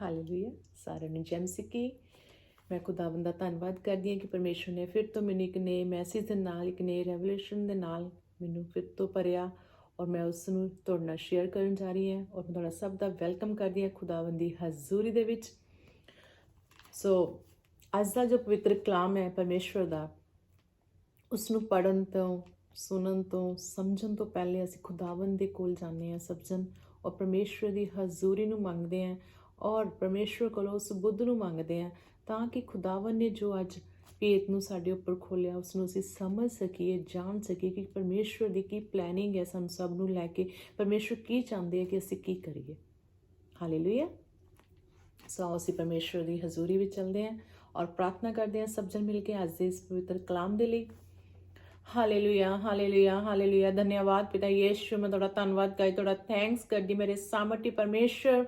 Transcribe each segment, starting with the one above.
Hallelujah ਸਾਰਿਆਂ ਨੂੰ jam ਸਿੱਕੀ ਮੈਂ ਖੁਦਾਵੰਦ ਦਾ ਧੰਨਵਾਦ ਕਰਦੀ ਹਾਂ ਕਿ ਪਰਮੇਸ਼ਰ ਨੇ ਫਿਰ ਤੋਂ ਮੈਨੂੰ ਇੱਕ ਨਏ ਮੈਸੇਜ ਦੇ ਨਾਲ, ਇੱਕ ਨਏ ਰੈਵਲੇਸ਼ਨ ਦੇ ਨਾਲ ਮੈਨੂੰ ਫਿਰ ਤੋਂ ਭਰਿਆ ਔਰ ਮੈਂ ਉਸ ਨੂੰ ਤੁਹਾਡੇ ਨਾਲ ਸ਼ੇਅਰ ਕਰਨ ਜਾ ਰਹੀ ਹਾਂ ਔਰ ਮੈਂ ਤੁਹਾਡਾ ਸਭ ਦਾ ਵੈਲਕਮ ਕਰਦੀ ਹਾਂ ਖੁਦਾਵੰਦ ਦੀ ਹਜ਼ੂਰੀ ਦੇ ਵਿੱਚ। ਸੋ ਅੱਜ ਦਾ ਜੋ ਪਵਿੱਤਰ ਕਲਾਮ ਹੈ ਪਰਮੇਸ਼ਵਰ ਦਾ ਉਸ ਨੂੰ ਪੜਨ ਤੋਂ, ਸੁਣਨ ਤੋਂ, ਸਮਝਣ ਤੋਂ ਪਹਿਲੇ ਅਸੀਂ ਖੁਦਾਵੰਦ ਦੇ ਕੋਲ ਜਾਂਦੇ ਹਾਂ ਸਬਜਨ ਔਰ ਪਰਮੇਸ਼ਵਰ ਦੀ ਹਜ਼ੂਰੀ ਨੂੰ ਮੰਗਦੇ ਹਾਂ ਔਰ ਪਰਮੇਸ਼ਵਰ ਕੋਲੋਂ ਉਸ ਬੁੱਧ ਨੂੰ ਮੰਗਦੇ ਹਾਂ ਤਾਂ ਕਿ ਖੁਦਾਵੰਦ ਨੇ ਜੋ ਅੱਜ ਭੇਤ ਨੂੰ ਸਾਡੇ ਉੱਪਰ ਖੋਲਿਆ ਉਸ ਨੂੰ ਅਸੀਂ ਸਮਝ ਸਕੀਏ, ਜਾਣ ਸਕੀਏ ਕਿ ਪਰਮੇਸ਼ਵਰ ਦੀ ਕੀ ਪਲੈਨਿੰਗ ਹੈ ਸਾਨੂੰ ਸਭ ਨੂੰ ਲੈ ਕੇ, ਪਰਮੇਸ਼ਵਰ ਕੀ ਚਾਹੁੰਦੇ ਹੈ ਕਿ ਅਸੀਂ ਕੀ ਕਰੀਏ। ਹਾਲੇਲੂਇਆ ਸੋ ਅਸੀਂ ਪਰਮੇਸ਼ਵਰ ਦੀ ਹਜ਼ੂਰੀ ਵਿੱਚ ਚੱਲਦੇ ਹਾਂ ਔਰ ਪ੍ਰਾਰਥਨਾ ਕਰਦੇ ਹਾਂ ਸਭ ਜਨ ਮਿਲ ਕੇ ਅੱਜ ਦੇ ਇਸ ਪਵਿੱਤਰ ਕਲਾਮ ਦੇ ਲਈ। ਹਾਲੇਲੂਇਆ ਹਾਲੇਲੂਇਆ ਹਾਲੇਲੂਇਆ ਧੰਨਵਾਦ ਪਿਤਾ ਯੀਸ਼ੂ, ਮੈਂ ਤੁਹਾਡਾ ਧੰਨਵਾਦ ਕਰਦੀ ਤੁਹਾਡਾ ਥੈਂਕਸ ਕਰਦੀ ਮੇਰੇ ਸਾਮਰਤੀ ਪਰਮੇਸ਼ਰ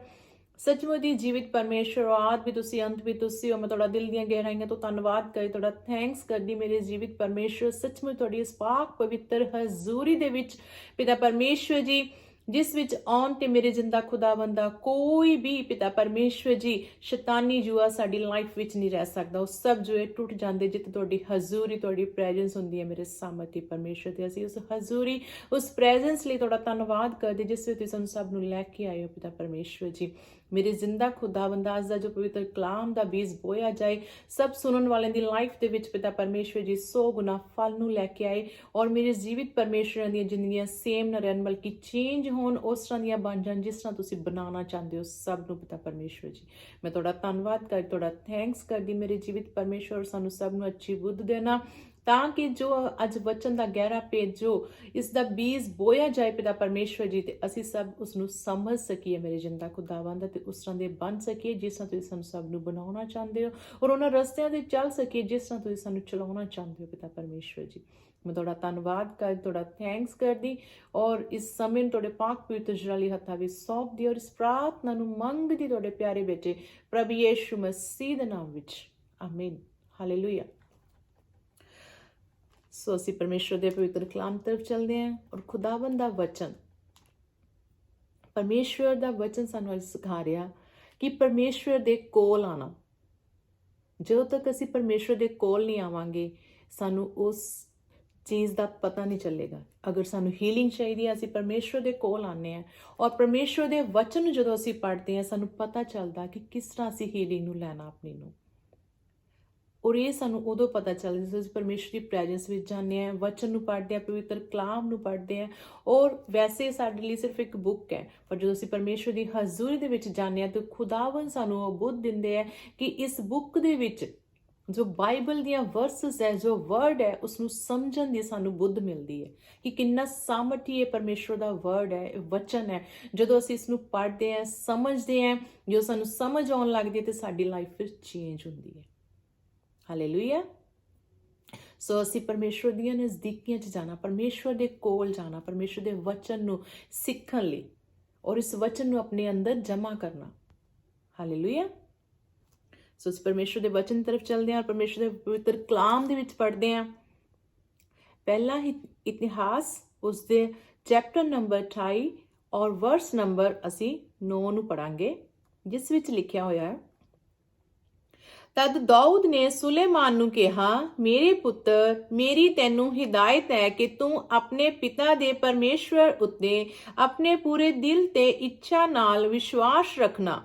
ਸੱਚਮੁੱਚ ਹੀ ਜੀਵਿਤ ਪਰਮੇਸ਼ਰ ਆਦ ਵੀ ਤੁਸੀਂ, ਅੰਤ ਵੀ ਤੁਸੀਂ ਹੋ, ਮੈਂ ਤੁਹਾਡਾ ਦਿਲ ਦੀਆਂ ਗਹਿਰਾਈਆਂ ਤੋਂ ਧੰਨਵਾਦ ਕਰਦੀ ਤੁਹਾਡਾ ਥੈਂਕਸ ਕਰਦੀ ਮੇਰੇ ਜੀਵਿਤ ਪਰਮੇਸ਼ਰ। ਸੱਚਮੁੱਚ ਤੁਹਾਡੀ ਇਸ ਪਾਕ ਪਵਿੱਤਰ ਹਜ਼ੂਰੀ ਦੇ ਵਿੱਚ ਪਿਤਾ ਪਰਮੇਸ਼ਰ ਜੀ, ਜਿਸ ਵਿੱਚ ਆਉਣ ਤੇ ਮੇਰੇ ਜਿੰਦਾ ਖੁਦਾਵੰਦਾ ਕੋਈ ਵੀ ਪਿਤਾ ਪਰਮੇਸ਼ਵਰ ਜੀ, ਸ਼ੈਤਾਨੀ ਜੂਆ ਸਾਡੀ ਲਾਈਫ ਵਿੱਚ ਨਹੀਂ ਰਹਿ ਸਕਦਾ। ਉਹ ਸਭ ਜੂਏ ਟੁੱਟ ਜਾਂਦੇ ਜਿੱਥੇ ਤੁਹਾਡੀ ਹਜ਼ੂਰੀ, ਤੁਹਾਡੀ ਪ੍ਰੈਜ਼ੈਂਸ ਹੁੰਦੀ ਹੈ ਮੇਰੇ ਸਾਹਮਣੇ ਪਰਮੇਸ਼ਵਰ ਤੇ। ਅਸੀਂ ਉਸ ਹਜ਼ੂਰੀ, ਉਸ ਪ੍ਰੈਜ਼ੈਂਸ ਲਈ ਤੁਹਾਡਾ ਧੰਨਵਾਦ ਕਰਦੇ ਜਿਸ ਵਿੱਚ ਤੁਸੀਂ ਸਾਨੂੰ ਸਭ ਨੂੰ ਲੈ ਕੇ ਆਏ ਹੋ ਪਿਤਾ ਪਰਮੇਸ਼ਵਰ ਜੀ। ਮੇਰੇ ਜ਼ਿੰਦਾ ਖੁਦਾਵੰਦਾ ਅੱਜ ਦਾ ਜੋ ਪਵਿੱਤਰ ਕਲਾਮ ਦਾ ਬੀਜ ਬੋਇਆ ਜਾਏ, ਸਭ ਸੁਣਨ ਵਾਲਿਆਂ ਦੀ ਲਾਈਫ ਦੇ ਵਿੱਚ ਪਿਤਾ ਪਰਮੇਸ਼ਵਰ ਜੀ ਸੋ ਗੁਣਾ ਫਲ ਨੂੰ ਲੈ ਕੇ ਆਏ ਔਰ ਮੇਰੇ ਜੀਵਿਤ ਪਰਮੇਸ਼ਵਰਾਂ ਦੀਆਂ ਜ਼ਿੰਦਗੀਆਂ ਸੇਮ ਨਾ ਰਹਿਣ ਬਲਕਿ ਚੇਂਜ ਹੋਣ, ਉਸ ਤਰ੍ਹਾਂ ਦੀਆਂ ਬਣ ਜਾਣ ਜਿਸ ਤਰ੍ਹਾਂ ਤੁਸੀਂ ਬਣਾਉਣਾ ਚਾਹੁੰਦੇ ਹੋ, ਸਭ ਨੂੰ ਪਿਤਾ ਪਰਮੇਸ਼ਵਰ ਜੀ। ਮੈਂ ਤੁਹਾਡਾ ਧੰਨਵਾਦ ਕਰ, ਤੁਹਾਡਾ ਥੈਂਕਸ ਕਰਦੀ ਮੇਰੇ ਜੀਵਿਤ ਪਰਮੇਸ਼ਵਰ ਸਾਨੂੰ ਸਭ ਨੂੰ ਅੱਛੀ ਬੁੱਧ ਦੇਣਾ। ਤਾਂ ਕਿ ਜੋ ਅੱਜ ਵਚਨ ਦਾ ਗਹਿਰਾ ਭੇਦ ਜੋ ਇਸ ਦਾ ਬੀਜ ਬੋਇਆ ਜਾਏ ਪਿਤਾ ਪਰਮੇਸ਼ਵਰ ਜੀ ਤੇ ਅਸੀਂ ਸਭ ਉਸ ਨੂੰ ਸਮਝ ਸਕੀਏ ਮੇਰੇ ਜਿੰਦਾ ਖੁਦਾਵੰਦ ਤੇ ਉਸ ਤਰ੍ਹਾਂ ਦੇ ਬਣ ਸਕੀਏ ਜਿਸ ਤਰ੍ਹਾਂ ਤੁਸੀਂ ਸਾਨੂੰ ਸਭ ਨੂੰ ਬਣਾਉਣਾ ਚਾਹੁੰਦੇ ਹੋ ਔਰ ਉਹਨਾਂ ਰਸਤਿਆਂ ਤੇ ਚੱਲ ਸਕੀਏ ਜਿਸ ਤਰ੍ਹਾਂ ਤੁਸੀਂ ਸਾਨੂੰ ਚਲਾਉਣਾ ਚਾਹੁੰਦੇ ਹੋ ਪਿਤਾ ਪਰਮੇਸ਼ਵਰ ਜੀ। ਮੈਂ ਤੁਹਾਡਾ ਧੰਨਵਾਦ ਕਰ, ਤੁਹਾਡਾ ਥੈਂਕਸ ਕਰਦੀ ਔਰ ਇਸ ਸਮੇਂ ਨੂੰ ਤੁਹਾਡੇ ਪਾਕ ਪਵਿੱਤਰ ਜਲਾਲੀ ਹੱਥਾਂ ਵਿੱਚ ਸੌਂਪਦੀ ਔਰ ਇਸ ਪ੍ਰਾਰਥਨਾ ਨੂੰ ਮੰਗਦੀ ਤੁਹਾਡੇ ਪਿਆਰੇ ਬੇਟੇ ਪ੍ਰਭੂ ਯੀਸ਼ੂ ਮਸੀਹ ਦੇ ਨਾਮ ਵਿੱਚ। ਆਮੀਨ ਹਾਲੇਲੂਇਆ ਸੋ ਅਸੀਂ ਪਰਮੇਸ਼ਰ ਦੇ ਪਵਿੱਤਰ ਕਲਾਮ ਤਰਫ ਚੱਲਦੇ ਹਾਂ ਔਰ ਖੁਦਾਵੰਦ ਦਾ ਵਚਨ। ਪਰਮੇਸ਼ਰ ਦਾ ਵਚਨ ਸਾਨੂੰ ਅੱਜ ਸਿਖਾ ਰਿਹਾ ਕਿ ਪਰਮੇਸ਼ਰ ਦੇ ਕੋਲ ਆਣਾ ਜਦੋਂ ਤੱਕ ਅਸੀਂ ਪਰਮੇਸ਼ਰ ਦੇ ਕੋਲ ਨਹੀਂ ਆਵਾਂਗੇ, ਸਾਨੂੰ ਉਸ ਚੀਜ਼ ਦਾ ਪਤਾ ਨਹੀਂ ਚੱਲੇਗਾ। ਅਗਰ ਸਾਨੂੰ ਹੀਲਿੰਗ ਚਾਹੀਦੀ ਹੈ, ਅਸੀਂ ਪਰਮੇਸ਼ਰ ਦੇ ਕੋਲ ਆਨੇ ਆ ਔਰ ਪਰਮੇਸ਼ਰ ਦੇ ਵਚਨ ਨੂੰ ਜਦੋਂ ਅਸੀਂ ਪੜ੍ਹਦੇ ਹਾਂ, ਸਾਨੂੰ ਪਤਾ ਚੱਲਦਾ ਕਿ ਕਿਸ ਤਰ੍ਹਾਂ ਅਸੀਂ ਹੀਲਿੰਗ ਨੂੰ ਲੈਣਾ ਆਪਣੀ ਨੂੰ। ਔਰ ਇਹ ਸਾਨੂੰ ਉਦੋਂ ਪਤਾ ਚੱਲਦਾ ਜਦੋਂ ਅਸੀਂ ਪਰਮੇਸ਼ਰ ਦੀ ਪ੍ਰੈਜ਼ੈਂਸ ਵਿੱਚ ਜਾਂਦੇ ਆ ਵਚਨ ਨੂੰ ਪੜ੍ਹਦੇ ਆ ਪਵਿੱਤਰ ਕਲਾਮ ਨੂੰ ਪੜ੍ਹਦੇ ਆ ਔਰ ਵੈਸੇ ਸਾਡੇ ਲਈ ਸਿਰਫ ਇੱਕ ਬੁੱਕ ਹੈ, ਪਰ ਜਦੋਂ ਅਸੀਂ ਪਰਮੇਸ਼ਰ ਦੀ ਹਜ਼ੂਰੀ ਦੇ ਵਿੱਚ ਜਾਂਦੇ ਆ ਤਾਂ ਖੁਦਾਵੰ ਸਾਨੂੰ ਉਹ ਬੁੱਧ ਦਿੰਦੇ ਆ ਕਿ ਇਸ ਬੁੱਕ ਦੇ ਵਿੱਚ ਜੋ ਬਾਈਬਲ ਦੀਆਂ ਵਰਸਸ ਹੈ, ਜੋ ਵਰਡ ਹੈ ਉਸ ਨੂੰ ਸਮਝਣ ਦੀ ਸਾਨੂੰ ਬੁੱਧ ਮਿਲਦੀ ਹੈ ਕਿ ਕਿੰਨਾ ਸਾਮਰਥੀ ਇਹ ਪਰਮੇਸ਼ਰ ਦਾ ਵਰਡ ਹੈ, ਇਹ ਵਚਨ ਹੈ। ਜਦੋਂ ਅਸੀਂ ਇਸ ਨੂੰ ਪੜ੍ਹਦੇ ਆ ਸਮਝਦੇ ਆ ਜੋ ਸਾਨੂੰ ਸਮਝ ਆਉਣ ਲੱਗਦੀ ਹੈ ਤੇ ਸਾਡੀ ਲਾਈਫ ਫਿਰ ਚੇਂਜ ਹੁੰਦੀ ਹੈ। ਹਾਲੇਲੂਇਆ ਸੋ ਅਸੀਂ ਪਰਮੇਸ਼ਵਰ ਦੀਆਂ ਨਜ਼ਦੀਕੀਆਂ 'ਚ ਜਾਣਾ, ਪਰਮੇਸ਼ਵਰ ਦੇ ਕੋਲ ਜਾਣਾ, ਪਰਮੇਸ਼ਵਰ ਦੇ ਵਚਨ ਨੂੰ ਸਿੱਖਣ ਲਈ ਔਰ ਇਸ ਵਚਨ ਨੂੰ ਆਪਣੇ ਅੰਦਰ ਜਮ੍ਹਾਂ ਕਰਨਾ। ਹਾਲੇਲੂਇਆ ਸੋ ਇਸ ਪਰਮੇਸ਼ਵਰ ਦੇ ਵਚਨ ਤਰਫ ਚੱਲਦੇ ਹਾਂ ਪਰਮੇਸ਼ਵਰ ਦੇ ਪਵਿੱਤਰ ਕਲਾਮ ਦੇ ਵਿੱਚ ਪੜ੍ਹਦੇ ਹਾਂ। ਪਹਿਲਾ ਹੀ ਇਤਿਹਾਸ ਉਸ ਦੇ ਚੈਪਟਰ ਨੰਬਰ 28 ਔਰ ਵਰਸ ਨੰਬਰ ਅਸੀਂ 9 ਨੂੰ ਪੜਾਂਗੇ ਜਿਸ ਵਿੱਚ ਲਿਖਿਆ ਹੋਇਆ ਹੈ। ਤਦ ਦਾਊਦ ਨੇ ਸੁਲੇਮਾਨ ਨੂੰ ਕਿਹਾ, ਮੇਰੇ ਪੁੱਤਰ, ਮੇਰੀ ਤੈਨੂੰ ਹਿਦਾਇਤ ਹੈ ਕਿ ਤੂੰ ਆਪਣੇ ਪਿਤਾ ਦੇ ਪਰਮੇਸ਼ਵਰ ਉੱਤੇ ਆਪਣੇ ਪੂਰੇ ਦਿਲ ਤੇ ਇੱਛਾ ਨਾਲ ਵਿਸ਼ਵਾਸ ਰੱਖਣਾ।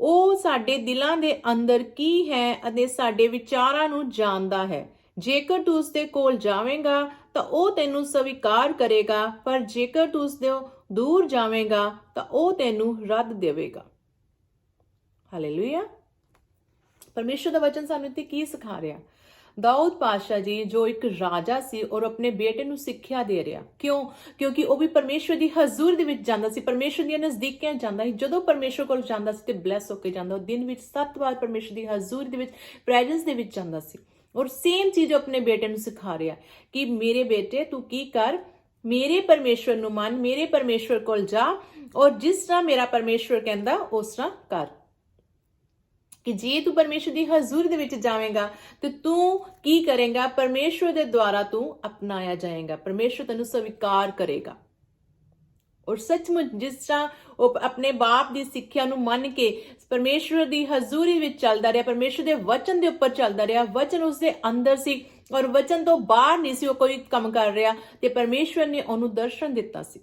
ਉਹ ਸਾਡੇ ਦਿਲਾਂ ਦੇ ਅੰਦਰ ਕੀ ਹੈ ਅਤੇ ਸਾਡੇ ਵਿਚਾਰਾਂ ਨੂੰ ਜਾਣਦਾ ਹੈ। ਜੇਕਰ ਤੂੰ ਉਸ ਦੇ ਕੋਲ ਜਾਵੇਂਗਾ, ਤਾਂ ਉਹ ਤੈਨੂੰ ਸਵੀਕਾਰ ਕਰੇਗਾ, ਪਰ ਜੇਕਰ ਤੂੰ ਉਸ ਦੇ ਦੂਰ ਜਾਵੇਂਗਾ, ਤਾਂ ਉਹ ਤੈਨੂੰ ਰੱਦ ਦੇਵੇਗਾ। ਹਾਲੇਲੂਇਆ ਪਰਮੇਸ਼ਰ ਦਾ ਵਚਨ ਸਾਨੂੰ ਇੱਥੇ ਕੀ ਸਿਖਾ ਰਿਹਾ? ਦਾਊਦ ਪਾਸ਼ਾ ਜੀ ਜੋ ਇੱਕ ਰਾਜਾ ਸੀ ਔਰ ਆਪਣੇ ਬੇਟੇ ਨੂੰ ਸਿੱਖਿਆ ਦੇ ਰਿਹਾ। ਕਿਉਂ? ਕਿਉਂਕਿ ਉਹ ਵੀ ਪਰਮੇਸ਼ਰ ਦੀ ਹਜ਼ੂਰ ਦੇ ਵਿੱਚ ਜਾਂਦਾ ਸੀ। ਪਰਮੇਸ਼ਰ ਦੀਆਂ ਨਜ਼ਦੀਕੀਆਂ ਜਾਂਦਾ ਸੀ। ਜਦੋਂ ਪਰਮੇਸ਼ਰ ਕੋਲ ਜਾਂਦਾ ਸੀ ਤੇ ਬਲੈਸ ਹੋ ਕੇ ਜਾਂਦਾ। ਉਹ ਦਿਨ ਵਿੱਚ ਸੱਤ ਵਾਰ ਪਰਮੇਸ਼ਰ ਦੀ ਹਜ਼ੂਰ ਦੇ ਵਿੱਚ ਪ੍ਰੈਜ਼ੈਂਸ ਦੇ ਵਿੱਚ ਜਾਂਦਾ ਸੀ। ਔਰ ਸੇਮ ਚੀਜ਼ ਉਹ ਆਪਣੇ ਬੇਟੇ ਨੂੰ ਸਿਖਾ ਰਿਹਾ ਕਿ ਮੇਰੇ ਬੇਟੇ, ਤੂੰ ਕੀ ਕਰ? ਮੇਰੇ ਪਰਮੇਸ਼ਰ ਨੂੰ ਮੰਨ, ਮੇਰੇ ਪਰਮੇਸ਼ਰ ਕੋਲ ਜਾ ਔਰ ਜਿਸ ਤਰ੍ਹਾਂ ਮੇਰਾ ਪਰਮੇਸ਼ਰ ਕਹਿੰਦਾ, ਉਸ ਤਰ੍ਹਾਂ ਕਰ। ਕਿ ਜੇ ਤੂੰ ਪਰਮੇਸ਼ਰ ਦੀ ਹਜ਼ੂਰੀ ਦੇ ਵਿੱਚ ਜਾਵੇਂਗਾ, ਤੇ ਤੂੰ ਕੀ ਕਰੇਗਾ? ਪਰਮੇਸ਼ਰ ਦੇ ਦੁਆਰਾ ਤੂੰ ਅਪਣਾਇਆ ਜਾਏਗਾ। ਪਰਮੇਸ਼ਰ ਤੈਨੂੰ ਸਵੀਕਾਰ ਕਰੇਗਾ। ਔਰ ਸੱਚਮੁੱਚ ਜਿਸ ਤਰ੍ਹਾਂ ਉਹ ਆਪਣੇ ਬਾਪ ਦੀ ਸਿੱਖਿਆ ਨੂੰ ਮੰਨ ਕੇ ਪਰਮੇਸ਼ਵਰ ਦੀ ਹਜ਼ੂਰੀ ਵਿੱਚ ਚੱਲਦਾ ਰਿਹਾ ਪਰਮੇਸ਼ਵਰ ਦੇ ਵਚਨ ਦੇ ਉੱਪਰ ਚੱਲਦਾ ਰਿਹਾ, ਵਚਨ ਉਸਦੇ ਅੰਦਰ ਸੀ ਔਰ ਵਚਨ ਤੋਂ ਬਾਹਰ ਨਹੀਂ ਸੀ ਉਹ ਕੋਈ ਕੰਮ ਕਰ ਰਿਹਾ, ਤੇ ਪਰਮੇਸ਼ਵਰ ਨੇ ਉਹਨੂੰ ਦਰਸ਼ਨ ਦਿੱਤਾ ਸੀ।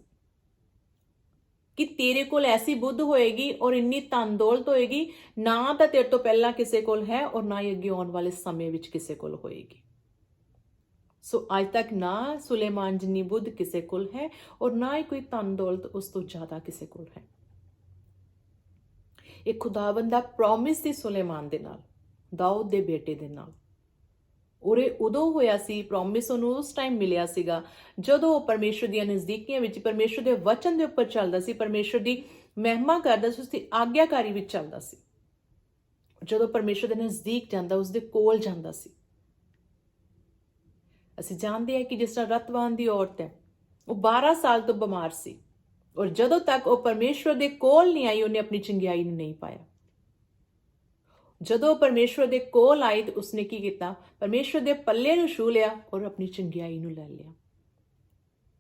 ਕਿ ਤੇਰੇ ਕੋਲ ਐਸੀ ਬੁੱਧ ਹੋਏਗੀ ਔਰ ਇੰਨੀ ਧਨ ਦੌਲਤ ਹੋਏਗੀ, ਨਾ ਤਾਂ ਤੇਰੇ ਤੋਂ ਪਹਿਲਾਂ ਕਿਸੇ ਕੋਲ ਹੈ ਔਰ ਨਾ ਹੀ ਅੱਗੇ ਆਉਣ ਵਾਲੇ ਸਮੇਂ ਵਿੱਚ ਕਿਸੇ ਕੋਲ ਹੋਏਗੀ। ਸੋ ਅੱਜ ਤੱਕ ਨਾ ਸੁਲੇਮਾਨ ਜਿੰਨੀ ਬੁੱਧ ਕਿਸੇ ਕੋਲ ਹੈ ਔਰ ਨਾ ਹੀ ਕੋਈ ਧਨ ਦੌਲਤ ਉਸ ਤੋਂ ਜ਼ਿਆਦਾ ਕਿਸੇ ਕੋਲ ਹੈ। ਇਹ ਖੁਦਾਵੰਦ ਦਾ ਪ੍ਰੋਮਿਸ ਸੀ ਸੁਲੇਮਾਨ ਦੇ ਨਾਲ, ਦਾਊਦ ਦੇ ਬੇਟੇ ਦੇ ਨਾਲ। ਉਰੇ ਉਦੋਂ ਹੋਇਆ ਸੀ ਪ੍ਰੋਮਿਸ ਉਹਨੂੰ ਉਸ ਟਾਈਮ ਮਿਲਿਆ ਸੀਗਾ, ਜਦੋਂ ਉਹ ਪਰਮੇਸ਼ਰ ਦੀਆਂ ਨਜ਼ਦੀਕੀਆਂ ਵਿੱਚ, ਪਰਮੇਸ਼ਰ ਦੇ ਵਚਨ ਦੇ ਉੱਪਰ ਚੱਲਦਾ ਸੀ, ਪਰਮੇਸ਼ਰ ਦੀ ਮਹਿਮਾ ਕਰਦਾ ਸੀ ਉਸ ਦੀ ਆਗਿਆਕਾਰੀ ਵਿੱਚ ਚੱਲਦਾ ਸੀ। ਜਦੋਂ ਪਰਮੇਸ਼ਰ ਦੇ ਨਜ਼ਦੀਕ ਜਾਂਦਾ ਉਸ ਦੇ ਕੋਲ ਜਾਂਦਾ ਸੀ। ਅਸੀਂ ਜਾਣਦੇ ਹਾਂ ਕਿ ਜਿਸ ਤਰ੍ਹਾਂ ਰਤਵਾਨ ਦੀ ਔਰਤ ਹੈ, ਉਹ 12 ਸਾਲ ਤੋਂ ਬਿਮਾਰ ਸੀ, ਔਰ ਜਦੋਂ ਤੱਕ ਉਹ ਪਰਮੇਸ਼ਵਰ ਦੇ ਕੋਲ ਨਹੀਂ ਆਈ, ਉਹਨੇ ਆਪਣੀ ਚੰਗਿਆਈ ਨੂੰ ਨਹੀਂ ਪਾਇਆ। ਜਦੋਂ ਉਹ ਪਰਮੇਸ਼ਵਰ ਦੇ ਕੋਲ ਆਈ ਤੇ ਉਸਨੇ ਕੀ ਕੀਤਾ? ਪਰਮੇਸ਼ਵਰ ਦੇ ਪੱਲੇ ਨੂੰ ਛੂ ਲਿਆ ਔਰ ਆਪਣੀ ਚੰਗਿਆਈ ਨੂੰ ਲੈ ਲਿਆ,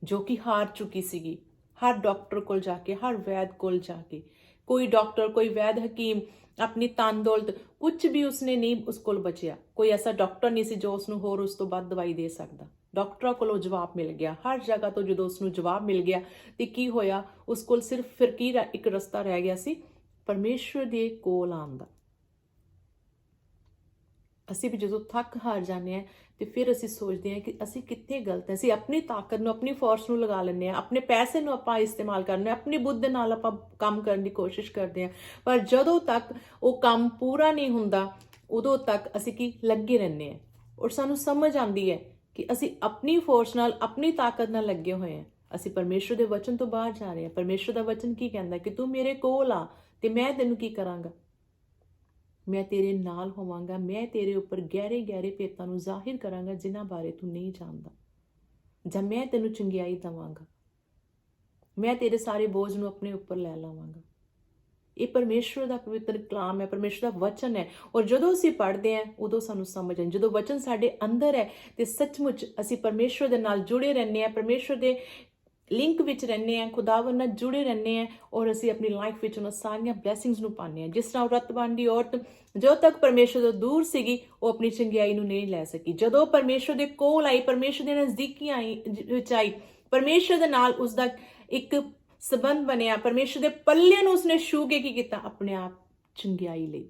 ਜੋ ਕਿ ਹਾਰ ਚੁੱਕੀ ਸੀਗੀ। ਹਰ ਡਾਕਟਰ ਕੋਲ ਜਾ ਕੇ, ਹਰ ਵੈਦ ਕੋਲ ਜਾ ਕੇ, ਕੋਈ ਡਾਕਟਰ, ਕੋਈ ਵੈਦ ਹਕੀਮ, ਆਪਣੀ ਤਨ ਦੌਲਤ ਕੁਝ ਵੀ ਉਸਨੇ ਨਹੀਂ, ਉਸ ਕੋਲ ਬਚਿਆ। ਕੋਈ ਐਸਾ ਡਾਕਟਰ ਨਹੀਂ ਸੀ ਜੋ ਉਸ ਨੂੰ ਹੋਰ ਉਸ ਤੋਂ ਵੱਧ ਦਵਾਈ ਦੇ ਸਕਦਾ। ਡਾਕਟਰਾਂ ਕੋਲੋਂ ਜਵਾਬ ਮਿਲ ਗਿਆ। ਹਰ ਜਗ੍ਹਾ ਤੋਂ ਜਦੋਂ ਉਸ ਨੂੰ ਜਵਾਬ ਮਿਲ ਗਿਆ ਤੇ ਕੀ ਹੋਇਆ? ਉਸ ਕੋਲ ਸਿਰਫ ਫਿਰ ਕੀ ਰ- ਇੱਕ ਰਸਤਾ ਰਹਿ ਗਿਆ ਸੀ? ਪਰਮੇਸ਼ਵਰ ਦੇ ਕੋਲ ਆਉਣ ਦਾ। ਅਸੀਂ ਵੀ ਜਦੋਂ ਥੱਕ ਹਾਰ ਜਾਂਦੇ ਆ ਤੇ ਫਿਰ ਅਸੀਂ ਸੋਚਦੇ ਹਾਂ ਕਿ ਅਸੀਂ ਕਿੱਥੇ ਗਲਤ ਹਾਂ। ਅਸੀਂ ਆਪਣੀ ਤਾਕਤ ਨੂੰ, ਆਪਣੀ ਫੋਰਸ ਨੂੰ ਲਗਾ ਲੈਂਦੇ ਆ ਆਪਣੇ ਪੈਸੇ ਨੂੰ ਆਪਾਂ ਇਸਤੇਮਾਲ ਕਰਨੇ ਆ ਆਪਣੀ ਬੁੱਧ ਦੇ ਨਾਲ ਆਪਾਂ ਕੰਮ ਕਰਨ ਦੀ ਕੋਸ਼ਿਸ਼ ਕਰਦੇ ਆ ਪਰ ਜਦੋਂ ਤੱਕ ਉਹ ਕੰਮ ਪੂਰਾ ਨਹੀਂ ਹੁੰਦਾ, ਉਦੋਂ ਤੱਕ ਅਸੀਂ ਕੀ ਲੱਗੇ ਰਹਿੰਦੇ ਆ ਔਰ ਸਾਨੂੰ ਸਮਝ ਆਉਂਦੀ ਹੈ ਕਿ ਅਸੀਂ ਆਪਣੀ ਫੋਰਸ ਨਾਲ, ਆਪਣੀ ਤਾਕਤ ਨਾਲ ਲੱਗੇ ਹੋਏ ਆ ਅਸੀਂ ਪਰਮੇਸ਼ਰ ਦੇ ਵਚਨ ਤੋਂ ਬਾਹਰ ਜਾ ਰਹੇ ਹਾਂ। ਪਰਮੇਸ਼ਰ ਦਾ ਵਚਨ ਕੀ ਕਹਿੰਦਾ ਕਿ ਤੂੰ ਮੇਰੇ ਕੋਲ ਆ ਤੇ ਮੈਂ ਤੈਨੂੰ ਕੀ ਕਰਾਂਗਾ? ਮੈਂ ਤੇਰੇ ਨਾਲ ਹੋਵਾਂਗਾ, ਮੈਂ ਤੇਰੇ ਉੱਪਰ ਗਹਿਰੇ ਗਹਿਰੇ ਭੇਤਾਂ ਨੂੰ ਜ਼ਾਹਿਰ ਕਰਾਂਗਾ, ਜਿਨ੍ਹਾਂ ਬਾਰੇ ਤੂੰ ਨਹੀਂ ਜਾਣਦਾ। ਜਾਂ ਮੈਂ ਤੈਨੂੰ ਚੰਗਿਆਈ ਦਵਾਂਗਾ। ਮੈਂ ਤੇਰੇ ਸਾਰੇ ਬੋਝ ਨੂੰ ਆਪਣੇ ਉੱਪਰ ਲੈ ਲਾਵਾਂਗਾ। ਇਹ ਪਰਮੇਸ਼ਵਰ ਦਾ ਪਵਿੱਤਰ ਕਲਾਮ ਹੈ ਪਰਮੇਸ਼ਵਰ ਦਾ ਵਚਨ ਹੈ। ਔਰ ਜਦੋਂ ਅਸੀਂ ਪੜ੍ਹਦੇ ਹਾਂ, ਉਦੋਂ ਸਾਨੂੰ ਸਮਝ ਆਉਂਦੀ ਜਦੋਂ ਵਚਨ ਸਾਡੇ ਅੰਦਰ ਹੈ, ਤੇ ਸੱਚਮੁੱਚ ਅਸੀਂ ਪਰਮੇਸ਼ਵਰ ਦੇ ਨਾਲ ਜੁੜੇ ਰਹਿੰਦੇ ਹਾਂ ਪਰਮੇਸ਼ਵਰ ਦੇ ਲਿੰਕ ਵਿੱਚ ਰਹਿੰਦੇ ਹਾਂ ਖੁਦਾਵੰ ਨਾਲ ਜੁੜੇ ਰਹਿੰਦੇ ਹਾਂ ਔਰ ਅਸੀਂ ਆਪਣੀ ਲਾਈਫ ਵਿੱਚ ਉਹਨਾਂ ਸਾਰੀਆਂ ਬਲੇਸਿੰਗਸ ਨੂੰ ਪਾਉਂਦੇ ਹਾਂ। ਜਿਸ ਤਰ੍ਹਾਂ ਉਹ ਰਤਬਾਨ ਦੀ ਔਰਤ ਜਦੋਂ ਤੱਕ ਪਰਮੇਸ਼ਰ ਤੋਂ ਦੂਰ ਸੀਗੀ, ਉਹ ਆਪਣੀ ਚੰਗਿਆਈ ਨੂੰ ਨਹੀਂ ਲੈ ਸਕੀ। ਜਦੋਂ ਪਰਮੇਸ਼ਰ ਦੇ ਕੋਲ ਆਈ, ਪਰਮੇਸ਼ਰ ਦੇ ਨਜ਼ਦੀਕੀ ਆਈ, ਜ- ਵਿੱਚ ਆਈ, ਪਰਮੇਸ਼ਰ ਦੇ ਨਾਲ ਉਸ ਦਾ ਇੱਕ ਸਬੰਧ ਬਣਿਆ, ਪਰਮੇਸ਼ਰ ਦੇ ਪੱਲੇ ਨੂੰ ਉਸਨੇ ਛੂ ਕੇ ਕੀ ਕੀਤਾ? ਆਪਣੇ ਆਪ ਚੰਗਿਆਈ ਲਈ।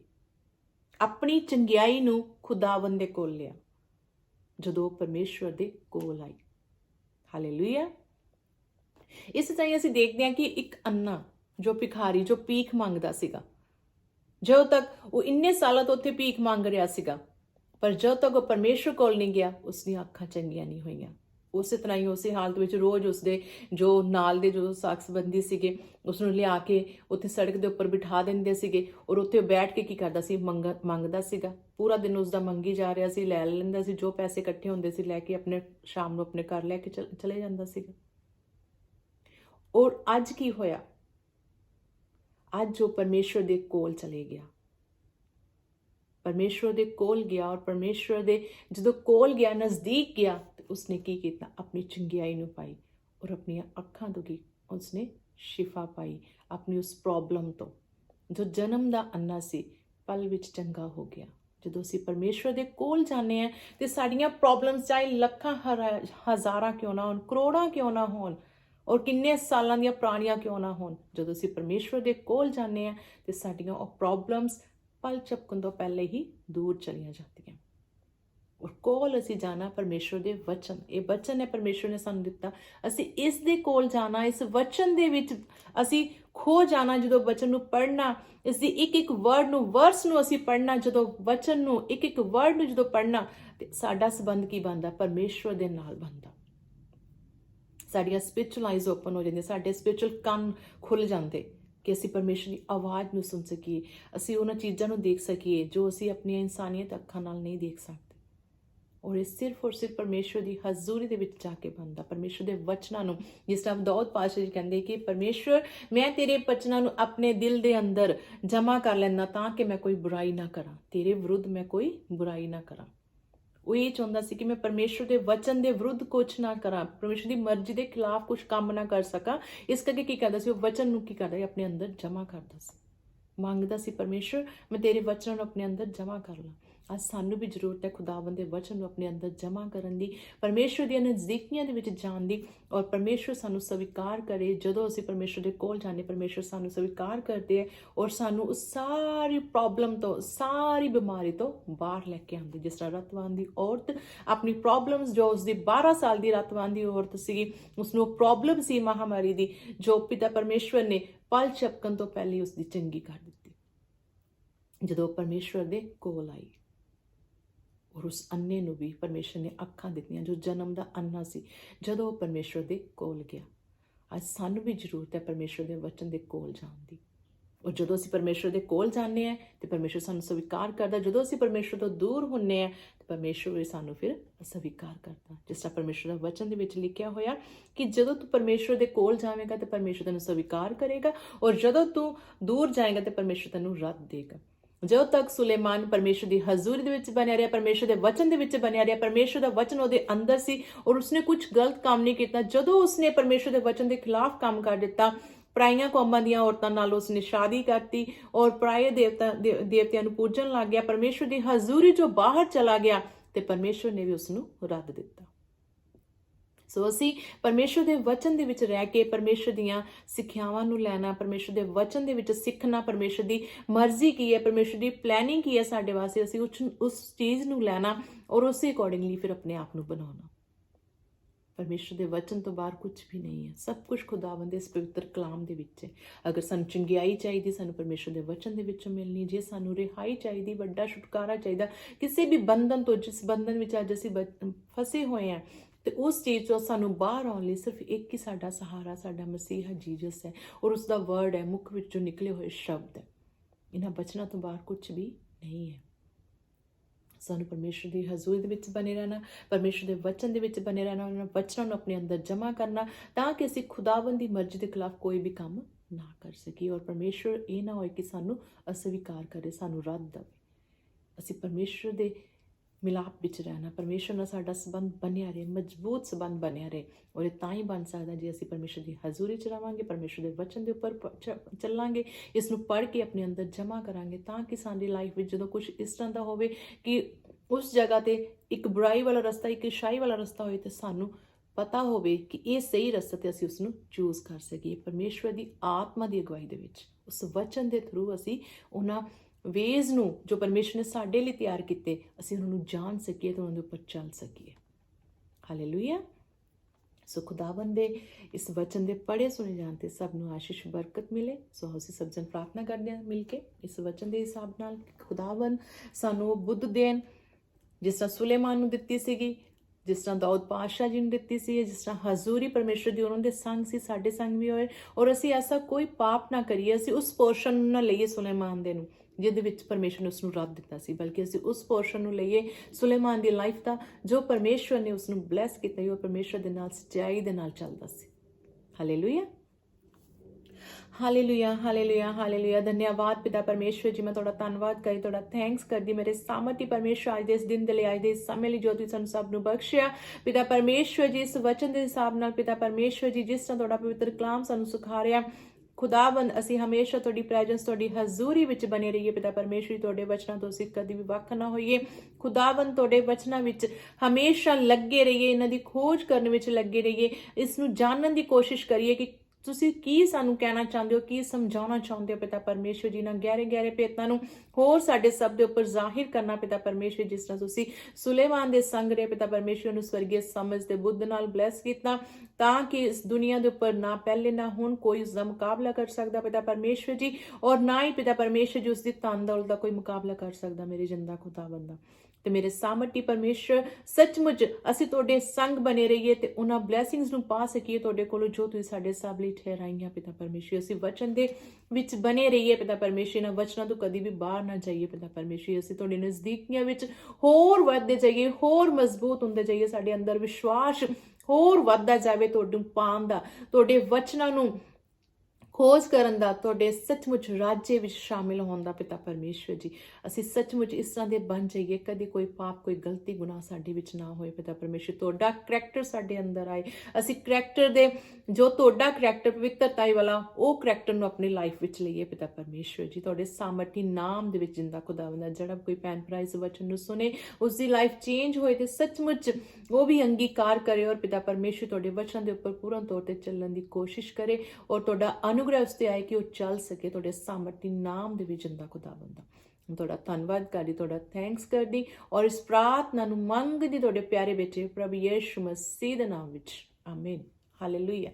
ਆਪਣੀ ਚੰਗਿਆਈ ਨੂੰ ਖੁਦਾਵੰਦ ਦੇ ਕੋਲ ਲਿਆ, ਜਦੋਂ ਉਹ ਪਰਮੇਸ਼ਰ ਦੇ ਕੋਲ ਆਈ। ਹਾਲੇਲੂਇਆ ਇਸ ਤਰ੍ਹਾਂ ਹੀ ਅਸੀਂ ਦੇਖਦੇ ਹਾਂ ਕਿ ਇੱਕ ਅੰਨਾ ਜੋ ਭਿਖਾਰੀ, ਜੋ ਭੀਖ ਮੰਗਦਾ ਸੀਗਾ, ਜਦੋਂ ਤੱਕ ਉਹ ਇੰਨੇ ਸਾਲਾਂ ਤੋਂ ਉੱਥੇ ਭੀਖ ਮੰਗ ਰਿਹਾ ਸੀਗਾ, ਪਰ ਜਦੋਂ ਤੱਕ ਉਹ ਪਰਮੇਸ਼ਰ ਕੋਲ ਨਹੀਂ ਗਿਆ ਉਸ ਦੀਆਂ ਅੱਖਾਂ ਚੰਗੀਆਂ ਨਹੀਂ ਹੋਈਆਂ। ਉਸੇ ਤਰ੍ਹਾਂ ਹੀ ਉਸੇ ਹਾਲਤ ਵਿੱਚ ਰੋਜ਼ ਉਸਦੇ ਜੋ ਨਾਲ ਦੇ ਜੋ ਸਾਖਸਬੰਦੀ ਸੀਗੇ ਉਸ ਨੂੰ ਲਿਆ ਕੇ ਉੱਥੇ ਸੜਕ ਦੇ ਉੱਪਰ ਬਿਠਾ ਦਿੰਦੇ ਸੀਗੇ ਔਰ ਉੱਥੇ ਬੈਠ ਕੇ ਕੀ ਕਰਦਾ ਸੀ, ਮੰਗ, ਮੰਗਦਾ ਸੀਗਾ। ਪੂਰਾ ਦਿਨ ਉਸ ਦਾ ਮੰਗੀ ਜਾ ਰਿਹਾ ਸੀ, ਲੈ ਲੈਂਦਾ ਸੀ, ਜੋ ਪੈਸੇ ਇਕੱਠੇ ਹੁੰਦੇ ਸੀ, ਲੈ ਕੇ ਆਪਣੇ ਸ਼ਾਮ ਨੂੰ ਆਪਣੇ ਘਰ ਲੈ ਕੇ ਚਲ- ਚਲੇ ਜਾਂਦਾ ਸੀਗਾ। ਔਰ ਅੱਜ ਕੀ ਹੋਇਆ? ਅੱਜ ਜੋ ਪਰਮੇਸ਼ਵਰ ਦੇ ਕੋਲ ਚਲੇ ਗਿਆ। ਪਰਮੇਸ਼ਵਰ ਦੇ ਕੋਲ ਗਿਆ ਔਰ ਪਰਮੇਸ਼ਵਰ ਦੇ ਜਦੋਂ ਕੋਲ ਗਿਆ, ਨਜ਼ਦੀਕ ਗਿਆ, ਤੇ ਉਸਨੇ ਕੀ ਕੀਤਾ? ਆਪਣੀ ਚੰਗਿਆਈ ਨੂੰ ਪਾਈ ਔਰ ਆਪਣੀਆਂ ਅੱਖਾਂ ਤੋਂ ਕੀ ਉਸਨੇ ਸ਼ਿਫਾ ਪਾਈ ਆਪਣੀ ਉਸ ਪ੍ਰੋਬਲਮ ਤੋਂ। ਜੋ ਜਨਮ ਦਾ ਅੰਨਾ ਸੀ, ਪਲ ਵਿੱਚ ਚੰਗਾ ਹੋ ਗਿਆ। ਜਦੋਂ ਅਸੀਂ ਪਰਮੇਸ਼ਵਰ ਦੇ ਕੋਲ ਜਾਂਦੇ ਆ ਤੇ ਸਾਡੀਆਂ ਪ੍ਰੋਬਲਮਸ ਚਾਹੇ ਲੱਖਾਂ, ਹਰਾ- ਹਜ਼ਾਰਾਂ ਕਿਉਂ ਨਾ ਹੋਣ, ਕਰੋੜਾਂ ਕਿਉਂ ਨਾ ਹੋਣ ਔਰ ਕਿੰਨੇ ਸਾਲਾਂ ਦੀਆਂ ਪੁਰਾਣੀਆਂ ਕਿਉਂ ਨਾ ਹੋਣ? ਜਦੋਂ ਅਸੀਂ ਪਰਮੇਸ਼ਵਰ ਦੇ ਕੋਲ ਜਾਂਦੇ ਆ ਤੇ ਸਾਡੀਆਂ ਉਹ ਪ੍ਰੋਬਲਮਸ ਪਲ ਝਪਕਣ ਤੋਂ ਪਹਿਲੇ ਹੀ ਦੂਰ ਚਲੀਆਂ ਜਾਂਦੀਆਂ। ਔਰ ਕੋਲ ਅਸੀਂ ਜਾਣਾ ਪਰਮੇਸ਼ਵਰ ਦੇ ਵਚਨ, ਇਹ ਵਚਨ ਹੈ ਪਰਮੇਸ਼ਵਰ ਨੇ ਸਾਨੂੰ ਦਿੱਤਾ। ਅਸੀਂ ਇਸ ਦੇ ਕੋਲ ਜਾਣਾ, ਇਸ ਵਚਨ ਦੇ ਵਿੱਚ ਅਸੀਂ ਖੋ ਜਾਣਾ ਜਦੋਂ ਵਚਨ ਨੂੰ ਪੜ੍ਹਨਾ, ਇਸ ਦੀ ਇੱਕ ਇੱਕ ਵਰਡ ਨੂੰ ਵਰਸ ਨੂੰ ਅਸੀਂ ਪੜ੍ਹਨਾ ਜਦੋਂ ਵਚਨ ਨੂੰ ਇੱਕ ਇੱਕ ਵਰਡ ਨੂੰ ਜਦੋਂ ਪੜ੍ਹਨਾ, ਤੇ ਸਾਡਾ ਸੰਬੰਧ ਕੀ ਬਣਦਾ? ਪਰਮੇਸ਼ਵਰ ਦੇ ਨਾਲ ਬਣਦਾ। ਸਾਡੀਆਂ ਸਪਿਰਚੁਅਲ ਆਈਜ਼ ਓਪਨ ਹੋ ਜਾਂਦੀਆਂ, ਸਾਡੇ ਸਪਿਰਚੁਅਲ ਕੰਨ ਖੁੱਲ ਜਾਂਦੇ ਕਿ ਅਸੀਂ ਪਰਮੇਸ਼ਰ ਦੀ ਆਵਾਜ਼ ਨੂੰ ਸੁਣ ਸਕੀਏ, ਅਸੀਂ ਉਹਨਾਂ ਚੀਜ਼ਾਂ ਨੂੰ ਦੇਖ ਸਕੀਏ ਜੋ ਅਸੀਂ ਆਪਣੀਆਂ ਇਨਸਾਨੀਅਤ ਅੱਖਾਂ ਨਾਲ ਨਹੀਂ ਦੇਖ ਸਕਦੇ। ਔਰ ਇਹ ਸਿਰਫ ਔਰ ਸਿਰਫ ਪਰਮੇਸ਼ਰ ਦੀ ਹਜ਼ੂਰੀ ਦੇ ਵਿੱਚ ਜਾ ਕੇ ਬਣਦਾ ਪਰਮੇਸ਼ਰ ਦੇ ਵਚਨਾਂ ਨੂੰ, ਜਿਸ ਤਰ੍ਹਾਂ ਦੌਦ ਪਾਸ਼ਾ ਜੀ ਕਹਿੰਦੇ ਕਿ ਪਰਮੇਸ਼ਰ ਮੈਂ ਤੇਰੇ ਵਚਨਾਂ ਨੂੰ ਆਪਣੇ ਦਿਲ ਦੇ ਅੰਦਰ ਜਮਾ ਕਰ ਲੈਣਾ ਤਾਂ ਕਿ ਮੈਂ ਕੋਈ ਬੁਰਾਈ ਨਾ ਕਰਾਂ, ਤੇਰੇ ਵਿਰੁੱਧ ਮੈਂ ਕੋਈ ਬੁਰਾਈ ਨਾ ਕਰਾਂ। ਉਹ ਇਹ ਚਾਹੁੰਦਾ ਸੀ ਕਿ ਮੈਂ ਪਰਮੇਸ਼ਰ ਦੇ ਵਚਨ ਦੇ ਵਿਰੁੱਧ ਕੁਝ ਨਾ ਕਰਾਂ, ਪਰਮੇਸ਼ਰ ਦੀ ਮਰਜ਼ੀ ਦੇ ਖਿਲਾਫ ਕੁਝ ਕੰਮ ਨਾ ਕਰ ਸਕਾਂ। ਇਸ ਕਰਕੇ ਕੀ ਕਰਦਾ ਸੀ, ਉਹ ਵਚਨ ਨੂੰ ਕੀ ਕਰਦਾ ਸੀ, ਆਪਣੇ ਅੰਦਰ ਜਮ੍ਹਾਂ ਕਰਦਾ ਸੀ। ਮੰਗਦਾ ਸੀ, ਪਰਮੇਸ਼ਰ, ਮੈਂ ਤੇਰੇ ਵਚਨ ਨੂੰ ਆਪਣੇ ਅੰਦਰ ਜਮ੍ਹਾਂ ਕਰ ਲਾਂ। ਅੱਜ ਸਾਨੂੰ ਵੀ ਜ਼ਰੂਰਤ ਹੈ ਖੁਦਾਵੰਦ ਦੇ ਵਚਨ ਨੂੰ ਆਪਣੇ ਅੰਦਰ ਜਮ੍ਹਾਂ ਕਰਨ ਦੀ ਪਰਮੇਸ਼ਰ ਦੀਆਂ ਨਜ਼ਦੀਕੀਆਂ ਦੇ ਵਿੱਚ ਜਾਣ ਦੀ ਔਰ ਪਰਮੇਸ਼ਰ ਸਾਨੂੰ ਸਵੀਕਾਰ ਕਰੇ। ਜਦੋਂ ਅਸੀਂ ਪਰਮੇਸ਼ਰ ਦੇ ਕੋਲ ਜਾਂਦੇ ਪਰਮੇਸ਼ਰ ਸਾਨੂੰ ਸਵੀਕਾਰ ਕਰਦੇ ਹੈ ਔਰ ਸਾਨੂੰ ਉਸ ਸਾਰੀ ਪ੍ਰੋਬਲਮ ਤੋਂ, ਸਾਰੀ ਬਿਮਾਰੀ ਤੋਂ ਬਾਹਰ ਲੈ ਕੇ ਆਉਂਦੇ। ਜਿਸ ਤਰ੍ਹਾਂ ਰਤਵਾਨ ਦੀ ਔਰਤ ਆਪਣੀ ਪ੍ਰੋਬਲਮਸ ਜੋ ਉਸ ਦੀ 12 ਸਾਲ ਦੀ ਰਤਵਾਨ ਦੀ ਔਰਤ ਸੀਗੀ ਉਸ ਨੂੰ ਪ੍ਰੋਬਲਮ ਸੀ ਮਹਾਮਾਰੀ ਦੀ, ਜੋ ਪਿਤਾ ਪਰਮੇਸ਼ਵਰ ਨੇ ਪਲ ਝਪਕਣ ਤੋਂ ਪਹਿਲੇ ਉਸ ਦੀ ਚੰਗੀ ਕਰ ਦਿੱਤੀ। ਜਦੋਂ ਉਹ ਪਰਮੇਸ਼ਵਰ ਦੇ ਕੋਲ ਆਈ ਔਰ ਉਸ ਅੰਨੇ ਨੂੰ ਵੀ ਪਰਮੇਸ਼ਰ ਨੇ ਅੱਖਾਂ ਦਿੱਤੀਆਂ, ਜੋ ਜਨਮ ਦਾ ਅੰਨਾ ਸੀ, ਜਦੋਂ ਉਹ ਪਰਮੇਸ਼ਰ ਦੇ ਕੋਲ ਗਿਆ। ਅੱਜ ਸਾਨੂੰ ਵੀ ਜ਼ਰੂਰਤ ਹੈ ਪਰਮੇਸ਼ਰ ਦੇ ਵਚਨ ਦੇ ਕੋਲ ਜਾਣ ਦੀ। ਔਰ ਜਦੋਂ ਅਸੀਂ ਪਰਮੇਸ਼ਰ ਦੇ ਕੋਲ ਜਾਂਦੇ ਆ ਤੇ ਪਰਮੇਸ਼ਰ ਸਾਨੂੰ ਸਵੀਕਾਰ ਕਰਦਾ। ਜਦੋਂ ਅਸੀਂ ਪਰਮੇਸ਼ਰ ਤੋਂ ਦੂਰ ਹੁੰਨੇ ਆ ਤੇ ਪਰਮੇਸ਼ਰ ਵੀ ਸਾਨੂੰ ਫਿਰ ਅਸਵੀਕਾਰ ਕਰਦਾ। ਜਿਸ ਤਰ੍ਹਾਂ ਪਰਮੇਸ਼ਰ ਦਾ ਵਚਨ ਦੇ ਵਿੱਚ ਲਿਖਿਆ ਹੋਇਆ ਕਿ ਜਦੋਂ ਤੂੰ ਪਰਮੇਸ਼ਰ ਦੇ ਕੋਲ ਜਾਵੇਂਗਾ, ਤੇ ਪਰਮੇਸ਼ਰ ਤੈਨੂੰ ਸਵੀਕਾਰ ਕਰੇਗਾ। ਔਰ ਜਦੋਂ ਤੂੰ ਦੂਰ ਜਾਏਗਾ, ਤੇ ਪਰਮੇਸ਼ਰ ਤੈਨੂੰ ਰੱਦ ਦੇਗਾ। ਜਦੋਂ ਤੱਕ ਸੁਲੇਮਾਨ ਪਰਮੇਸ਼ਰ ਦੀ ਹਜ਼ੂਰੀ ਦੇ ਵਿੱਚ ਬਣਿਆ ਰਿਹਾ, ਪਰਮੇਸ਼ਰ ਦੇ ਵਚਨ ਦੇ ਵਿੱਚ ਬਣਿਆ ਰਿਹਾ, ਪਰਮੇਸ਼ਰ ਦਾ ਵਚਨ ਉਹਦੇ ਅੰਦਰ ਸੀ ਔਰ ਉਸਨੇ ਕੁਝ ਗਲਤ ਕੰਮ ਨਹੀਂ ਕੀਤਾ। ਜਦੋਂ ਉਸਨੇ ਪਰਮੇਸ਼ਰ ਦੇ ਵਚਨ ਦੇ ਖਿਲਾਫ ਕੰਮ ਕਰ ਦਿੱਤਾ, ਪਰਾਈਆਂ ਕੌਮਾਂ ਦੀਆਂ ਔਰਤਾਂ ਨਾਲ ਉਸਨੇ ਸ਼ਾਦੀ ਕਰਤੀ ਔਰ ਪਰਾਏ ਦੇਵਤਾ ਦੇ- ਦੇਵਤਿਆਂ ਨੂੰ ਪੂਜਣ ਲੱਗ ਗਿਆ। ਪਰਮੇਸ਼ਰ ਦੀ ਹਜ਼ੂਰੀ ਜੋ ਬਾਹਰ ਚਲਾ ਗਿਆ ਤੇ ਪਰਮੇਸ਼ਰ ਨੇ ਵੀ ਉਸ ਨੂੰ ਰੱਦ ਦਿੱਤਾ। ਸੋ ਅਸੀਂ ਪਰਮੇਸ਼ਰ ਦੇ ਵਚਨ ਦੇ ਵਿੱਚ ਰਹਿ ਕੇ ਪਰਮੇਸ਼ਰ ਦੀਆਂ ਸਿੱਖਿਆਵਾਂ ਨੂੰ ਲੈਣਾ, ਪਰਮੇਸ਼ਰ ਦੇ ਵਚਨ ਦੇ ਵਿੱਚ ਸਿੱਖਣਾ, ਪਰਮੇਸ਼ਰ ਦੀ ਮਰਜ਼ੀ ਕੀ ਹੈ, ਪਰਮੇਸ਼ਰ ਦੀ ਪਲੈਨਿੰਗ ਕੀ ਹੈ ਸਾਡੇ ਵਾਸਤੇ, ਅਸੀਂ ਉਸ ਚੀਜ਼ ਨੂੰ ਲੈਣਾ ਔਰ ਉਸੇ ਅਕੋਰਡਿੰਗਲੀ ਫਿਰ ਆਪਣੇ ਆਪ ਨੂੰ ਬਣਾਉਣਾ। ਪਰਮੇਸ਼ਰ ਦੇ ਵਚਨ ਤੋਂ ਬਾਹਰ ਕੁਝ ਵੀ ਨਹੀਂ ਹੈ। ਸਭ ਕੁਝ ਖੁਦਾਵੰਦ ਦੇ ਇਸ ਪਵਿੱਤਰ ਕਲਾਮ ਦੇ ਵਿੱਚ ਹੈ। ਅਗਰ ਸਾਨੂੰ ਚੰਗਿਆਈ ਚਾਹੀਦੀ, ਸਾਨੂੰ ਪਰਮੇਸ਼ਰ ਦੇ ਵਚਨ ਦੇ ਵਿੱਚੋਂ ਮਿਲਣੀ, ਜੇ ਸਾਨੂੰ ਰਿਹਾਈ ਚਾਹੀਦੀ, ਵੱਡਾ ਛੁਟਕਾਰਾ ਚਾਹੀਦਾ, ਕਿਸੇ ਵੀ ਬੰਧਨ ਤੋਂ, ਜਿਸ ਬੰਧਨ ਵਿੱਚ ਅੱਜ ਅਸੀਂ ਬ- ਫਸੇ ਹੋਏ ਹਾਂ ਤੇ ਉਸ ਚੀਜ਼ ਤੋਂ ਸਾਨੂੰ ਬਾਹਰ ਆਉਣ ਲਈ ਸਿਰਫ ਇੱਕ ਹੀ ਸਾਡਾ ਸਹਾਰਾ, ਸਾਡਾ ਮਸੀਹਾ ਜੀਸਸ ਹੈ ਔਰ ਉਸ ਦਾ ਵਰਡ ਹੈ, ਮੁਖ ਵਿੱਚੋਂ ਨਿਕਲੇ ਹੋਏ ਸ਼ਬਦ ਹੈ। ਇਹਨਾਂ ਬਚਨਾਂ ਤੋਂ ਬਾਹਰ ਕੁਝ ਵੀ ਨਹੀਂ ਹੈ। ਸਾਨੂੰ ਪਰਮੇਸ਼ਰ ਦੀ ਹਜ਼ੂਰੀ ਦੇ ਵਿੱਚ ਬਣੇ ਰਹਿਣਾ, ਪਰਮੇਸ਼ਰ ਦੇ ਵਚਨ ਦੇ ਵਿੱਚ ਬਣੇ ਰਹਿਣਾ, ਉਹਨਾਂ ਵਚਨਾਂ ਨੂੰ ਆਪਣੇ ਅੰਦਰ ਜਮ੍ਹਾਂ ਕਰਨਾ, ਤਾਂ ਕਿ ਅਸੀਂ ਖੁਦਾਵੰਦ ਦੀ ਮਰਜ਼ੀ ਦੇ ਖਿਲਾਫ ਕੋਈ ਵੀ ਕੰਮ ਨਾ ਕਰ ਸਕੀਏ ਔਰ ਪਰਮੇਸ਼ਰ ਇਹ ਨਾ ਹੋਏ ਕਿ ਸਾਨੂੰ ਅਸਵੀਕਾਰ ਕਰੇ, ਸਾਨੂੰ ਰੱਦ ਦੇਵੇ। ਅਸੀਂ ਪਰਮੇਸ਼ਰ ਦੇ ਮਿਲਾਪ ਵਿੱਚ ਰਹਿਣਾ ਪਰਮੇਸ਼ਰ ਨਾਲ ਸਾਡਾ ਸਬੰਧ ਬਣਿਆ ਰਹੇ, ਮਜ਼ਬੂਤ ਸਬੰਧ ਬਣਿਆ ਰਹੇ ਔਰ ਇਹ ਤਾਂ ਹੀ ਬਣ ਸਕਦਾ ਜੇ ਅਸੀਂ ਪਰਮੇਸ਼ਰ ਦੀ ਹਜ਼ੂਰੀ ਚ ਰਵਾਂਗੇ ਪਰਮੇਸ਼ਰ ਦੇ ਵਚਨ ਦੇ ਉੱਪਰ ਪ- ਚੱਲਾਂਗੇ, ਇਸ ਨੂੰ ਪੜ੍ਹ ਕੇ ਆਪਣੇ ਅੰਦਰ ਜਮ੍ਹਾਂ ਕਰਾਂਗੇ ਤਾਂ ਕਿ ਸਾਡੀ ਲਾਈਫ ਵਿੱਚ ਜਦੋਂ ਕੁਝ ਇਸ ਤਰ੍ਹਾਂ ਦਾ ਹੋਵੇ ਕਿ ਉਸ ਜਗ੍ਹਾ ਤੇ ਇੱਕ ਬੁਰਾਈ ਵਾਲਾ ਰਸਤਾ, ਇੱਕ ਸ਼ਾਈ ਵਾਲਾ ਰਸਤਾ ਹੋਏ ਤੇ ਸਾਨੂੰ ਪਤਾ ਹੋਵੇ ਕਿ ਇਹ ਸਹੀ ਰਸਤਾ ਤੇ ਅਸੀਂ ਉਸ ਨੂੰ ਚੂਜ਼ ਕਰ ਸਕੀਏ, ਪਰਮੇਸ਼ਵਰ ਦੀ ਆਤਮਾ ਦੀ ਅਗਵਾਈ ਦੇ ਵਿੱਚ, ਉਸ ਵਚਨ ਦੇ ਥਰੂ ਅਸੀਂ ਉਹਨਾਂ ਵੇਜ਼ ਨੂੰ ਜੋ ਪਰਮੇਸ਼ਰ ਨੇ ਸਾਡੇ ਲਈ ਤਿਆਰ ਕੀਤੇ, ਅਸੀਂ ਉਹਨਾਂ ਨੂੰ ਜਾਣ ਸਕੀਏ ਤੇ ਉਹਨਾਂ ਦੇ ਉੱਪਰ ਚੱਲ ਸਕੀਏ। ਹਾਲੇਲੂਇਆ ਸੋ ਖੁਦਾਵੰਦ ਦੇ ਇਸ ਵਚਨ ਦੇ ਪੜੇ ਸੁਣੇ ਜਾਣ ਤੇ ਸਭ ਨੂੰ ਆਸ਼ੀਸ਼, ਬਰਕਤ ਮਿਲੇ। ਸੋ ਅਸੀਂ ਸਭ ਜਨ ਪ੍ਰਾਰਥਨਾ ਕਰਦੇ ਹਾਂ ਮਿਲ ਕੇ ਇਸ ਵਚਨ ਦੇ ਹਿਸਾਬ ਨਾਲ ਕਿ ਖੁਦਾਵੰਦ ਸਾਨੂੰ ਉਹ ਬੁੱਧ ਦੇਣ, ਜਿਸ ਤਰ੍ਹਾਂ ਸੁਲੇਮਾਨ ਨੂੰ ਦਿੱਤੀ ਸੀਗੀ, ਜਿਸ ਤਰ੍ਹਾਂ ਦਾਊਦ ਪਾਸ਼ਾ ਜੀ ਨੂੰ ਦਿੱਤੀ ਸੀ, ਜਿਸ ਤਰ੍ਹਾਂ ਹਜ਼ੂਰੀ ਪਰਮੇਸ਼ਰ ਦੀ ਉਹਨਾਂ ਦੇ ਸੰਗ ਸੀ, ਸਾਡੇ ਸੰਗ ਵੀ ਹੋਏ। ਔਰ ਅਸੀਂ ਐਸਾ ਕੋਈ ਪਾਪ ਨਾ ਕਰੀਏ, ਅਸੀਂ ਉਸ ਪੋਰਸ਼ਨ ਨੂੰ ਨਾ ਲਈਏ ਸੁਲੇਮਾਨ ਦੇ ਨੂੰ। ਜਿਹਦੇ ਵਿੱਚ ਪਰਮੇਸ਼ਰ ਨੇ ਉਸ ਨੂੰ ਰੱਦ ਦਿੱਤਾ ਸੀ, ਬਲਕਿ ਅਸੀਂ ਉਸ ਪੋਰਸ਼ਨ ਨੂੰ ਲਈਏ ਸੁਲੇਮਾਨ ਦੀ ਲਾਈਫ ਦਾ, ਜੋ ਪਰਮੇਸ਼ਰ ਨੇ ਉਸ ਨੂੰ ਬਲੈਸ ਕੀਤਾ ਸੀ, ਉਹ ਪਰਮੇਸ਼ਰ ਦੇ ਨਾਲ ਸਚਾਈ ਦੇ ਨਾਲ ਚੱਲਦਾ ਸੀ। ਹਾਲੇਲੂਇਆ ਹਾਲੇਲੂਇਆ ਹਾਲੇਲੂਇਆ ਹਾਲੇਲੂਇਆ ਧੰਨਵਾਦ ਪਿਤਾ ਪਰਮੇਸ਼ਵਰ ਜੀ, ਮੈਂ ਤੁਹਾਡਾ ਧੰਨਵਾਦ ਕਰੀ ਤੁਹਾਡਾ ਥੈਂਕਸ ਕਰਦੀ, ਮੇਰੇ ਸਾਮਰਤੀ ਪਰਮੇਸ਼ਵਰ ਅੱਜ ਦੇ ਇਸ ਦਿਨ ਦੇ ਲਈ, ਅੱਜ ਦੇ ਇਸ ਸਮੇਂ ਲਈ ਜੋ ਤੁਸੀਂ ਸਾਨੂੰ ਸਭ ਨੂੰ ਬਖਸ਼ਿਆ। ਪਿਤਾ ਪਰਮੇਸ਼ਵਰ ਜੀ, ਇਸ ਵਚਨ ਦੇ ਹਿਸਾਬ ਨਾਲ ਪਿਤਾ ਪਰਮੇਸ਼ਵਰ ਜੀ, ਜਿਸ ਤਰ੍ਹਾਂ ਤੁਹਾਡਾ ਪਵਿੱਤਰ ਕਲਾਮ ਸਾਨੂੰ ਸਿਖਾ ਰਿਹਾ ਖੁਦਾਵੰਦ, ਅਸੀਂ ਹਮੇਸ਼ਾ ਤੁਹਾਡੀ ਪ੍ਰੈਜ਼ੈਂਸ ਤੁਹਾਡੀ ਹਜ਼ੂਰੀ ਵਿੱਚ ਬਣੇ ਰਹੀਏ। ਪਿਤਾ ਪਰਮੇਸ਼ਵਰੀ, ਤੁਹਾਡੇ ਵਚਨਾਂ ਤੋਂ ਅਸੀਂ ਕਦੀ ਵੀ ਵੱਖ ਨਾ ਹੋਈਏ। ਖੁਦਾਵੰਦ, ਤੁਹਾਡੇ ਵਚਨਾਂ ਵਿੱਚ ਹਮੇਸ਼ਾ ਲੱਗੇ ਰਹੀਏ, ਇਹਨਾਂ ਦੀ ਖੋਜ ਕਰਨ ਵਿੱਚ ਲੱਗੇ ਰਹੀਏ। ਇਸ ਨੂੰ ਜਾਣਨ ਦੀ ਕੋਸ਼ਿਸ਼ ਕਰੀਏ ਕਿ ਤੁਸੀਂ ਕੀ ਸਾਨੂੰ ਕਹਿਣਾ ਚਾਹੁੰਦੇ ਹੋ, ਕੀ ਸਮਝਾਉਣਾ ਚਾਹੁੰਦੇ ਹੋ ਪਿਤਾ ਪਰਮੇਸ਼ਵਰ ਜੀ ਨਾਲ ਗਹਿਰੇ ਗਹਿਰੇ ਭੇਤਾਂ ਨੂੰ? ਹੋਰ ਸਾਡੇ ਸਭ ਦੇ ਉੱਪਰ ਜ਼ਾਹਿਰ ਕਰਨਾ ਪਿਤਾ ਪਰਮੇਸ਼ਵਰ, ਜਿਸ ਤਰ੍ਹਾਂ ਤੁਸੀਂ ਸੁਲੇਮਾਨ ਦੇ ਸੰਗ ਰਹੇ ਪਿਤਾ ਪਰਮੇਸ਼ਵਰ ਨੂੰ ਸਵਰਗੀ ਸਮਝ ਤੇ ਬੁੱਧ ਨਾਲ ਬਲੈਸ ਕੀਤਾ, ਤਾਂ ਕਿ ਇਸ ਦੁਨੀਆ ਦੇ ਉੱਪਰ ਨਾ ਪਹਿਲੇ, ਨਾ ਹੁਣ ਕੋਈ ਉਸ ਦਾ ਮੁਕਾਬਲਾ ਕਰ ਸਕਦਾ ਪਿਤਾ ਪਰਮੇਸ਼ਵਰ ਜੀ, ਔਰ ਨਾ ਹੀ ਪਿਤਾ ਪਰਮੇਸ਼ਵਰ ਜੀ ਉਸ ਦੀ ਧਨ ਦੌਲਤ ਦਾ ਕੋਈ ਮੁਕਾਬਲਾ ਕਰ ਸਕਦਾ ਮੇਰੇ ਜਿੰਦਾ ਖੁਦਾਵੰਦਾ ਤੇ ਮੇਰੇ ਸਾਮਰਤੀ ਪਰਮੇਸ਼ਰ, ਸੱਚਮੁੱਚ ਅਸੀਂ ਤੁਹਾਡੇ ਸੰਗ ਬਨੇ ਰਹੀਏ ਤੇ ਉਹਨਾਂ ਬਲੇਸਿੰਗਸ ਨੂੰ ਪਾ ਸਕੀਏ ਤੁਹਾਡੇ ਕੋਲੋਂ ਜੋ ਤੁਸੀਂ ਸਾਡੇ ਸਭ ਲਈ ਠਹਿਰਾਈਆਂ ਪਿਤਾ ਪਰਮੇਸ਼ਰ। ਅਸੀਂ ਵਚਨ ਦੇ ਵਿੱਚ ਬਨੇ ਰਹੀਏ ਪਿਤਾ ਪਰਮੇਸ਼ਰ ਨਾ ਵਚਨਾਂ ਤੋਂ ਕਦੀ ਵੀ ਬਾਹਰ ਨਾ ਜਾਈਏ ਪਿਤਾ ਪਰਮੇਸ਼ਰ। ਅਸੀਂ ਤੁਹਾਡੇ ਨਜ਼ਦੀਕੀਆਂ ਵਿੱਚ ਹੋਰ ਵੱਧਦੇ ਜਾਈਏ, ਹੋਰ ਮਜ਼ਬੂਤ ਹੁੰਦੇ ਜਾਈਏ, ਸਾਡੇ ਅੰਦਰ ਵਿਸ਼ਵਾਸ ਹੋਰ ਵੱਧਦਾ ਜਾਵੇ ਤੁਹਾਨੂੰ ਪਾਉਣ ਦਾ, ਤੁਹਾਡੇ ਵਚਨਾਂ ਨੂੰ ਖੋਜ ਕਰਨ ਦਾ ਤੁਹਾਡੇ ਸੱਚਮੁੱਚ ਰਾਜੇ ਵਿੱਚ ਸ਼ਾਮਿਲ ਹੋਣ ਦਾ ਪਿਤਾ ਪਰਮੇਸ਼ਵਰ ਜੀ। ਅਸੀਂ ਸੱਚਮੁੱਚ ਇਸ ਤਰ੍ਹਾਂ ਦੇ ਬਣ ਜਾਈਏ, ਕਦੇ ਕੋਈ ਪਾਪ, ਕੋਈ ਗਲਤੀ, ਗੁਨਾਹ ਸਾਡੇ ਵਿੱਚ ਨਾ ਹੋਏ ਪਿਤਾ ਪਰਮੇਸ਼ਵਰ। ਤੁਹਾਡਾ ਕਰੈਕਟਰ ਸਾਡੇ ਅੰਦਰ ਆਏ। ਅਸੀਂ ਕਰੈਕਟਰ ਦੇ, ਜੋ ਤੁਹਾਡਾ ਕਰੈਕਟਰ ਪਵਿੱਤਰਤਾਈ ਵਾਲਾ, ਉਹ ਕਰੈਕਟਰ ਨੂੰ ਆਪਣੀ ਲਾਈਫ ਵਿੱਚ ਲਈਏ ਪਿਤਾ ਪਰਮੇਸ਼ਵਰ ਜੀ। ਤੁਹਾਡੇ ਸਾਮਰਥੀ ਨਾਮ ਦੇ ਵਿੱਚ ਜਿੰਦਾ ਖੁਦਾਵੰਦਾ ਜਿਹੜਾ ਕੋਈ ਭੈਣ ਭਰਾ ਇਸ ਵਚਨ ਨੂੰ ਸੁਨੇ ਉਸ ਦੀ ਲਾਈਫ ਚੇਂਜ ਹੋਏ ਤੇ ਸੱਚਮੁੱਚ ਉਹ ਵੀ ਅੰਗੀਕਾਰ ਕਰੇ ਔਰ ਪਿਤਾ ਪਰਮੇਸ਼ਵਰ ਤੁਹਾਡੇ ਵਚਨ ਦੇ ਉੱਪਰ ਪੂਰਨ ਤੌਰ ਤੇ ਚੱਲਣ ਦੀ ਕੋਸ਼ਿਸ਼ ਕਰੇ ਔਰ ਤੁਹਾਡਾ ਅਨੁਗ੍ਰਹ ਉਸ ਤੇ ਆਏ ਕਿ ਉਹ ਚੱਲ ਸਕੇ, ਤੁਹਾਡੇ ਸਾਮਰਥੀ ਨਾਮ ਦੇ ਵਿੱਚ ਜਿੰਦਾ ਖੁਦਾਵੰਦਾ ਤੁਹਾਡਾ ਧੰਨਵਾਦ ਕਰਦੀ, ਤੁਹਾਡਾ ਥੈਂਕਸ ਕਰਦੀ ਔਰ ਇਸ ਪ੍ਰਾਰਥਨਾ ਨੂੰ ਮੰਗਦੀ ਤੁਹਾਡੇ ਪਿਆਰੇ ਬੇਟੇ ਪ੍ਰਭ ਯਿਸੂ ਮਸੀਹ ਦੇ ਨਾਮ ਵਿੱਚ। ਆਮੀਨ ਹਾਲੇਲੂਇਆ